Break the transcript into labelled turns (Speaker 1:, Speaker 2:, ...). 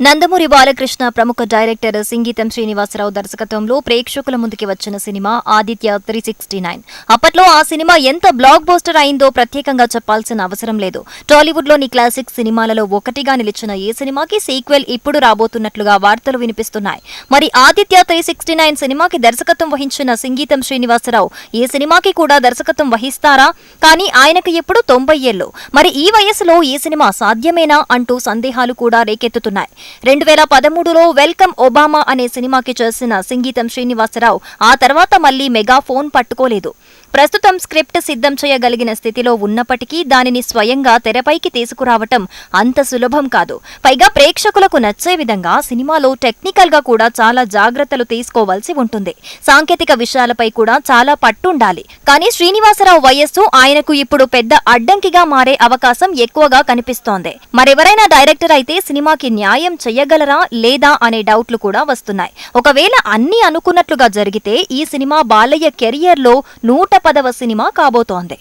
Speaker 1: నందమూరి బాలకృష్ణ ప్రముఖ డైరెక్టర్ సింగీతం శ్రీనివాసరావు దర్శకత్వంలో ప్రేక్షకుల ముందుకి వచ్చిన cinema Aditya three sixty nine అప్పట్లో ఆ సినిమా ఎంత బ్లాక్ బోస్టర్ అయిందో ప్రత్యేకంగా చెప్పాల్సిన అవసరం లేదు. టాలీవుడ్లోని క్లాసిక్ సినిమాలలో ఒకటిగా నిలిచిన ఈ సినిమాకి సీక్వెల్ ఇప్పుడు రాబోతున్నట్లుగా వార్తలు వినిపిస్తున్నాయి. మరి ఆదిత్య త్రీ సిక్స్టీ నైన్ సినిమాకి దర్శకత్వం వహించిన సింగీతం శ్రీనివాసరావు ఈ సినిమాకి కూడా దర్శకత్వం వహిస్తారా? కానీ ఆయనకు ఇప్పుడు తొంభై ఏళ్ళు. మరి ఈ వయసులో ఈ సినిమా సాధ్యమేనా అంటూ సందేహాలు కూడా రేకెత్తుతున్నాయి. రెండు వేల పదమూడులో వెల్కమ్ ఒబామా అనే సినిమాకి చేసిన సంగీతం శ్రీనివాసరావు ఆ తర్వాత మళ్ళీ మెగా ఫోన్ పట్టుకోలేదు. ప్రస్తుతం స్క్రిప్ట్ సిద్ధం చేయగలిగిన స్థితిలో ఉన్నప్పటికీ దానిని స్వయంగా తెరపైకి తీసుకురావటం అంత సులభం కాదు. పైగా ప్రేక్షకులకు నచ్చే విధంగా సినిమాలో టెక్నికల్గా కూడా చాలా జాగ్రత్తలు తీసుకోవాల్సి ఉంటుంది. సాంకేతిక విషయాలపై కూడా చాలా పట్టుండాలి. కానీ శ్రీనివాసరావు వయస్సు ఆయనకు ఇప్పుడు పెద్ద అడ్డంకిగా మారే అవకాశం ఎక్కువగా కనిపిస్తోంది. మరెవరైనా డైరెక్టర్ అయితే సినిమాకి న్యాయం చెయ్యగలరా లేదా అనే డౌట్లు కూడా వస్తున్నాయి. ఒకవేళ అన్ని అనుకున్నట్లుగా జరిగితే ఈ సినిమా బాలయ్య కెరియర్లో నూట పదవ సినిమా కాబోతోంది.